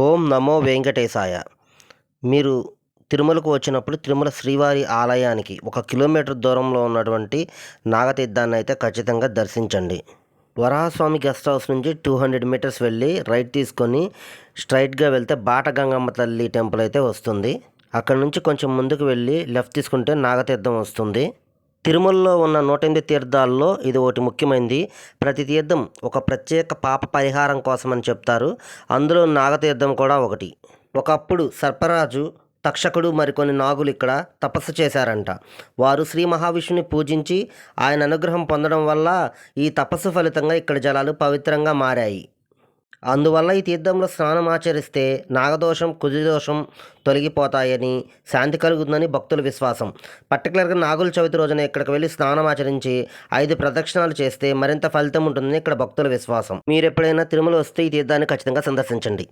ఓం నమో వెంకటేశాయ. మీరు తిరుమలకు వచ్చినప్పుడు తిరుమల శ్రీవారి ఆలయానికి ఒక కిలోమీటర్ దూరంలో ఉన్నటువంటి నాగతీర్థాన్ని అయితే ఖచ్చితంగా దర్శించండి. వరాహస్వామి గెస్ట్ హౌస్ నుంచి టూ హండ్రెడ్ మీటర్స్ వెళ్ళి రైట్ తీసుకొని స్ట్రైట్గా వెళ్తే బాట గంగమ్మ తల్లి టెంపుల్ అయితే వస్తుంది. అక్కడ నుంచి కొంచెం ముందుకు వెళ్ళి లెఫ్ట్ తీసుకుంటే నాగతీర్థం వస్తుంది. తిరుమలలో ఉన్న నూట ఎనిమిది తీర్థాల్లో ఇది ఒకటి ముఖ్యమైనది ప్రతి తీర్థం ఒక ప్రత్యేక పాప పరిహారం కోసమని చెప్తారు. అందులో నాగతీర్థం కూడా ఒకటి. ఒకప్పుడు సర్పరాజు తక్షకుడు మరికొన్ని నాగులు ఇక్కడ తపస్సు చేశారంట. వారు శ్రీ మహావిష్ణుని పూజించి ఆయన అనుగ్రహం పొందడం వల్ల ఈ తపస్సు ఫలితంగా ఇక్కడ జలాలు పవిత్రంగా మారాయి. అందువల్ల ఈ తీర్థంలో స్నానం ఆచరిస్తే నాగదోషం కుజదోషం తొలగిపోతాయని శాంతి కలుగుతుందని భక్తుల విశ్వాసం. పర్టికులర్గా నాగుల చవితి రోజున ఇక్కడికి వెళ్ళి స్నానం ఆచరించి ఐదు ప్రదక్షిణాలు చేస్తే మరింత ఫలితం ఉంటుందని ఇక్కడ భక్తుల విశ్వాసం. మీరు ఎప్పుడైనా తిరుమల వస్తే ఈ తీర్థాన్ని ఖచ్చితంగా సందర్శించండి.